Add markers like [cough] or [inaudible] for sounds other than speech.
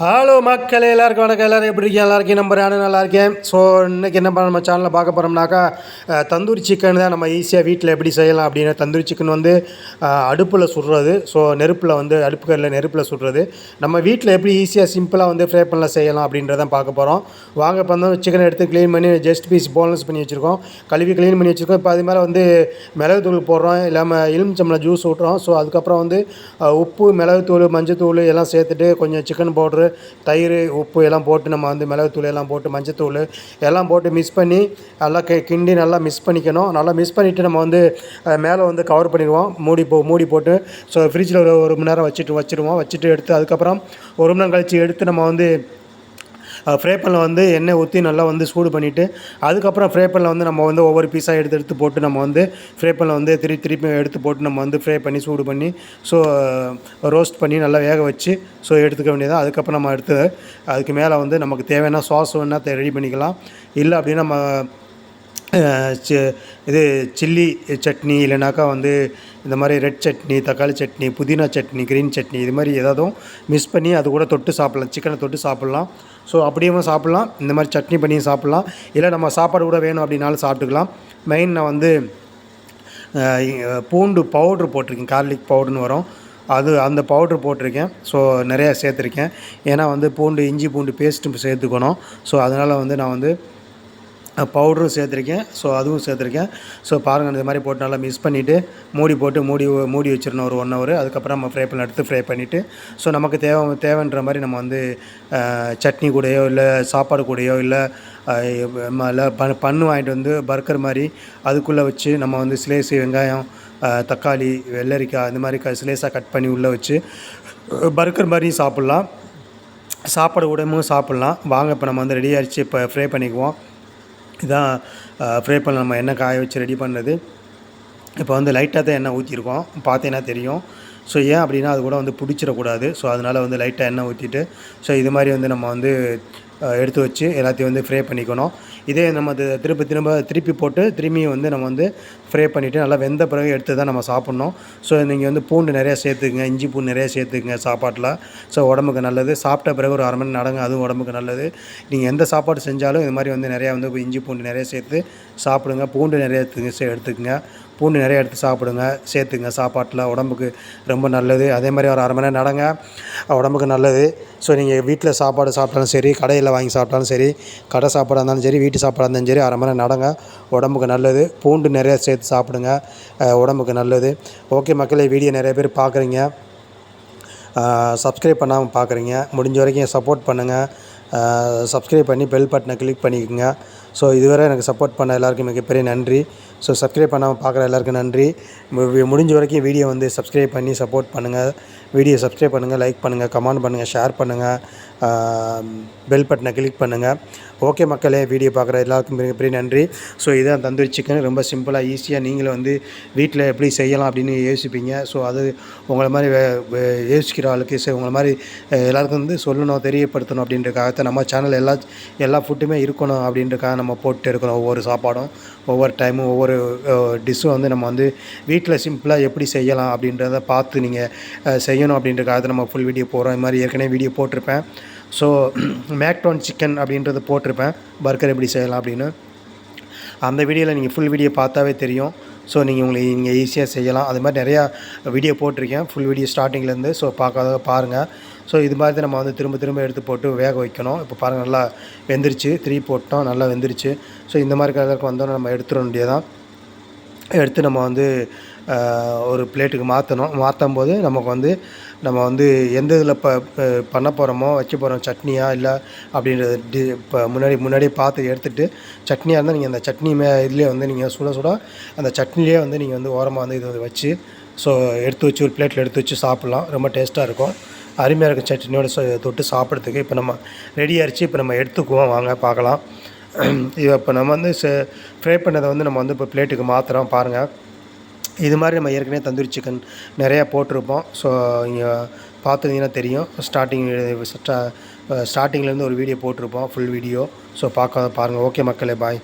Hello மக்கள் எல்லாருக்கும் வணக்கம். எல்லோரும் எப்படி இருக்கீங்க? நல்லா இருக்கேன் நம்பர் நானும் நல்லா இருக்கேன். ஸோ இன்றைக்கி என்ன பண்ண நம்ம சேனலில் பார்க்க போகிறோம்னாக்கா தந்தூரி சிக்கன் தான் நம்ம ஈஸியாக வீட்டில் எப்படி செய்யலாம் அப்படின்னு தந்தூரி சிக்கன் வந்து அடுப்பில் சுடுறது. ஸோ நெருப்பில் வந்து அடுப்புக்கரில் நெருப்பில் சுடுறது. நம்ம வீட்டில் எப்படி ஈஸியாக சிம்பிளாக வந்து ஃப்ரை பண்ணல செய்யலாம் அப்படின்றதான் பார்க்க போகிறோம் வாங்க இப்போ வந்து சிக்கனை எடுத்து க்ளீன் பண்ணி ஜஸ்ட் பீஸ் போன்லெஸ் பண்ணி வச்சுருக்கோம். கழுவி க்ளீன் பண்ணி வச்சுருக்கோம். இப்போ அது மேலே வந்து மிளகுத்தூள் போடுறோம். இல்லாமல் எலுமிச்சம்பழம் ஜூஸ் விட்றோம் ஸோ அதுக்கப்புறம் வந்து உப்பு மிளகுத்தூள் மஞ்சத்தூள் எல்லாம் சேர்த்துட்டு கொஞ்சம் சிக்கன் பவுட்ரு தயிர் உப்பு எல்லாம் போட்டு நம்ம வந்து மிளகுத்தூள் எல்லாம் போட்டு மஞ்சத்தூள் எல்லாம் போட்டு மிக்ஸ் பண்ணி நல்லா கி கிண்டி நல்லா மிக்ஸ் பண்ணிக்கணும். நல்லா மிக்ஸ் பண்ணிவிட்டு நம்ம வந்து மேலே வந்து கவர் பண்ணிடுவோம். மூடி போ மூடி போட்டு ஸோ ஃப்ரிட்ஜில் ஒரு ஒரு மணி நேரம் வச்சுட்டு வச்சுருவோம் வச்சுட்டு எடுத்து அதுக்கப்புறம் ஒரு மணி நேரம் கழித்து எடுத்து நம்ம வந்து ஃப்ரை பண்ணல வந்து எண்ணெய் ஊற்றி நல்லா வந்து சூடு பண்ணிவிட்டு அதுக்கப்புறம் ஃப்ரை பண்ணல வந்து நம்ம வந்து ஒவ்வொரு பீஸாக எடுத்து எடுத்து போட்டு நம்ம வந்து ஃப்ரை பண்ணல வந்து திருப்பி திருப்பி எடுத்து போட்டு நம்ம வந்து ஃப்ரை பண்ணி சூடு பண்ணி ஸோ ரோஸ்ட் பண்ணி நல்லா வேக வச்சு ஸோ எடுத்துக்க வேண்டியது அதுக்கப்புறம் நம்ம எடுத்து அதுக்கு மேலே வந்து நமக்கு தேவையான சாஸ் வேணால் ரெடி பண்ணிக்கலாம். இல்லை அப்படின்னா நம்ம இது சில்லி சட்னி இல்லைனாக்கா வந்து இந்த மாதிரி ரெட் சட்னி தக்காளி சட்னி புதினா சட்னி க்ரீன் சட்னி இது மாதிரி ஏதாவதும் மிஸ் பண்ணி அது கூட தொட்டு சாப்பிட்லாம். சிக்கனை தொட்டு சாப்பிட்லாம். ஸோ அப்படியும் சாப்பிட்லாம். இந்த மாதிரி சட்னி பண்ணியும் சாப்பிட்லாம். இல்லை நம்ம சாப்பாடு கூட வேணும் அப்படின்னாலும் சாப்பிட்டுக்கலாம். மெயின் நான் வந்து பூண்டு பவுட்ரு போட்டிருக்கேன். கார்லிக் பவுடர்னு வரும். அது அந்த பவுட்ரு போட்டிருக்கேன். ஸோ நிறையா சேர்த்துருக்கேன். ஏன்னா வந்து பூண்டு இஞ்சி பூண்டு பேஸ்ட்டு சேர்த்துக்கணும். ஸோ அதனால் வந்து நான் வந்து பவுடரும் சேர்த்துருக்கேன். ஸோ அதுவும் சேர்த்துருக்கேன். ஸோ பாருங்கள் இந்த மாதிரி போட்டு நல்லா மிக்ஸ் பண்ணிவிட்டு மூடி போட்டு மூடி மூடி வச்சிடணும் ஒரு ஒன் ஹவர் அதுக்கப்புறம் நம்ம ஃப்ரை பண்ண எடுத்து ஃப்ரை பண்ணிவிட்டு ஸோ நமக்கு தேவை தேவைன்ற மாதிரி நம்ம வந்து சட்னி கூடயோ இல்லை சாப்பாடு கூடயோ இல்லை இல்லை பன் பண்ணு வாங்கிட்டு வந்து பர்கர் மாதிரி அதுக்குள்ளே வச்சு நம்ம வந்து ஸ்லேஸு வெங்காயம் தக்காளி வெள்ளரிக்காய் இந்த மாதிரி க ஸ்லேஸாக கட் பண்ணி உள்ளே வச்சு பர்கர் மாதிரியும் சாப்பிட்லாம். சாப்பாடு உடம்பும் சாப்பிட்லாம். வாங்க இப்போ நம்ம வந்து ரெடி ஆகிடுச்சு இப்போ ஃப்ரை பண்ணிக்குவோம். இதான் ஃப்ரை பண்ண நம்ம எண்ணெய் காய வச்சு ரெடி பண்ணுறது இப்போ வந்து லைட்டாக தான் எண்ணெய் ஊற்றிருக்கோம் பார்த்தீங்கன்னா தெரியும். ஸோ ஏன் அப்படின்னா அது கூட வந்து பிடிச்சிடக்கூடாது. ஸோ அதனால் வந்து லைட்டாக எண்ணெய் ஊற்றிட்டு ஸோ இது மாதிரி வந்து நம்ம வந்து எடுத்து வச்சு எல்லாத்தையும் வந்து ஃப்ரே பண்ணிக்கணும். இதே நம்ம திருப்பி திரும்ப திருப்பி போட்டு திரும்பியும் வந்து நம்ம வந்து ஃப்ரே பண்ணிவிட்டு நல்லா வெந்த பிறகு எடுத்து தான் நம்ம சாப்பிட்ணும். ஸோ நீங்கள் வந்து பூண்டு நிறையா சேர்த்துக்குங்க இஞ்சி பூண்டு நிறையா சேர்த்துக்குங்க சாப்பாட்டில். ஸோ உடம்புக்கு நல்லது. சாப்பிட்ட பிறகு ஒரு அரை மணி நேரம் நடங்க அதுவும் உடம்புக்கு நல்லது. நீங்கள் எந்த சாப்பாடு செஞ்சாலும் இது மாதிரி வந்து நிறையா வந்து இஞ்சி பூண்டு நிறைய சேர்த்து சாப்பிடுங்க. பூண்டு நிறைய எடுத்துங்க சே- எடுத்துக்கங்க. பூண்டு நிறைய எடுத்து சாப்பிடுங்க சேர்த்துங்க சாப்பாட்டில். உடம்புக்கு ரொம்ப ரொம்ப நல்லது. அதே மாதிரி ஒரு அரை மணி நேரம் நடங்க. உடம்புக்கு நல்லது. ஸோ நீங்கள் வீட்டில் சாப்பாடு சாப்பிட்டாலும் சரி கடையில் வாங்கி சாப்பிட்டாலும் சரி கடை சாப்பாடாக இருந்தாலும் சரி வீட்டு சாப்பாடாக இருந்தாலும் சரி அரை மணி நேரம் நடங்க. உடம்புக்கு நல்லது. பூண்டு நிறைய சேர்த்து சாப்பிடுங்க. உடம்புக்கு நல்லது. ஓகே மக்களே வீடியோ நிறைய பேர் பார்க்குறீங்க சப்ஸ்கிரைப் பண்ணாமல் பார்க்குறீங்க முடிஞ்ச வரைக்கும் சப்போர்ட் பண்ணுங்கள் சப்ஸ்கிரைப் பண்ணி பெல் பட்டனை கிளிக் பண்ணிக்கோங்க. ஸோ இதுவரை எனக்கு சப்போர்ட் பண்ண எல்லாருக்கும் மிகப்பெரிய நன்றி. ஸோ சப்ஸ்கிரைப் பண்ணாமல் பார்க்குற எல்லாருக்கும் நன்றி. முடிஞ்ச வரைக்கும் வீடியோ வந்து சப்ஸ்கிரைப் பண்ணி சப்போர்ட் பண்ணுங்கள் வீடியோ சப்ஸ்கிரைப் பண்ணுங்கள் லைக் பண்ணுங்கள் கமெண்ட் பண்ணுங்கள் ஷேர் பண்ணுங்கள் பெல் பட்டனை கிளிக் பண்ணுங்கள் ஓகே மக்களே வீடியோ பார்க்குற எல்லாருக்கும் மிகப்பெரிய நன்றி. ஸோ இதான் தந்தூரி சிக்கன் ரொம்ப சிம்பிளாக ஈஸியாக நீங்களும் வந்து வீட்டில் எப்படி செய்யலாம் அப்படின்னு யோசிப்பீங்க. ஸோ அது உங்களை மாதிரி வே- யோசிக்கிற ஆளுக்கு சரி உங்களை மாதிரி எல்லாருக்கும் வந்து சொல்லணும் தெரியப்படுத்தணும் அப்படின்றக்காகத்தான் நம்ம சேனல் எல்லா எல்லா ஃபுட்டுமே இருக்கணும் அப்படின்றக்காக நம்ம நம்ம போட்டு இருக்கிறோம் ஒவ்வொரு சாப்பாடும் ஒவ்வொரு டைமும் ஒவ்வொரு டிஷ்ஷும் வந்து நம்ம வந்து வீட்டில் சிம்பிளாக எப்படி செய்யலாம் அப்படின்றத பார்த்து நீங்கள் செய்யணும் அப்படின்றக்காக நம்ம ஃபுல் வீடியோ போடுறோம். இது மாதிரி ஏற்கனவே வீடியோ போட்டிருப்பேன். ஸோ மேக்டோன் சிக்கன் அப்படின்றத போட்டிருப்பேன். பர்கர் எப்படி செய்யலாம் அப்படின்னு. அந்த வீடியோவில் நீங்கள் ஃபுல் வீடியோ பார்த்தாவே தெரியும். ஸோ நீங்கள் உங்களுக்கு நீங்கள் ஈஸியாக செய்யலாம். அது மாதிரி நிறையா வீடியோ போட்டிருக்கேன். ஃபுல் வீடியோ ஸ்டார்டிங்லேருந்து ஸோ பார்க்காத பாருங்கள் ஸோ இது மாதிரி தான் நம்ம வந்து திரும்ப திரும்ப எடுத்து போட்டு வேக வைக்கணும். இப்போ பாருங்கள் நல்லா வெந்துருச்சு. த்ரீ போட்டோம் நல்லா வெந்துருச்சு. ஸோ இந்த மாதிரி கலருக்கு வந்தோன்னே நம்ம எடுத்துட வேண்டியதான் எடுத்து நம்ம வந்து ஒரு பிளேட்டுக்கு மாற்றணும் மாற்றும் போது நமக்கு வந்து நம்ம வந்து எந்த இதில் ப பண்ண போகிறோமோ வைக்க போகிறோம் சட்னியா இல்லை அப்படின்றது டி இப்போ முன்னாடி முன்னாடியே பார்த்து எடுத்துகிட்டு சட்னியாக இருந்தால் நீங்கள் அந்த சட்னி மே இதுலேயே வந்து நீங்கள் சுட சுட அந்த சட்னிலேயே வந்து நீங்கள் வந்து ஓரமாக வந்து இது வச்சு ஸோ எடுத்து வச்சு ஒரு பிளேட்டில் எடுத்து வச்சு சாப்பிட்லாம். ரொம்ப டேஸ்ட்டாக இருக்கும். அருமையாக இருக்கும் சட்னியோட தொட்டு சாப்பிட்றதுக்கு. இப்போ நம்ம ரெடி ஆயிடுச்சு இப்போ நம்ம எடுத்துக்குவோம். வாங்க பார்க்கலாம். [clears throat] இது இப்போ நம்ம வந்து ஃப்ரை பண்ணதை வந்து நம்ம வந்து இப்போ பிளேட்டுக்கு மாத்திரம் பாருங்கள் இது மாதிரி நம்ம ஏற்கனவே தந்தூரி சிக்கன் நிறையா போட்டிருப்போம். ஸோ இங்கே பார்த்துருந்தீங்கன்னா தெரியும். ஸ்டார்டிங் ஸ்டார்டிங்லேருந்து ஒரு வீடியோ போட்டிருப்போம். ஃபுல் வீடியோ ஸோ பார்க்க பாருங்கள் ஓகே மக்களே பாய்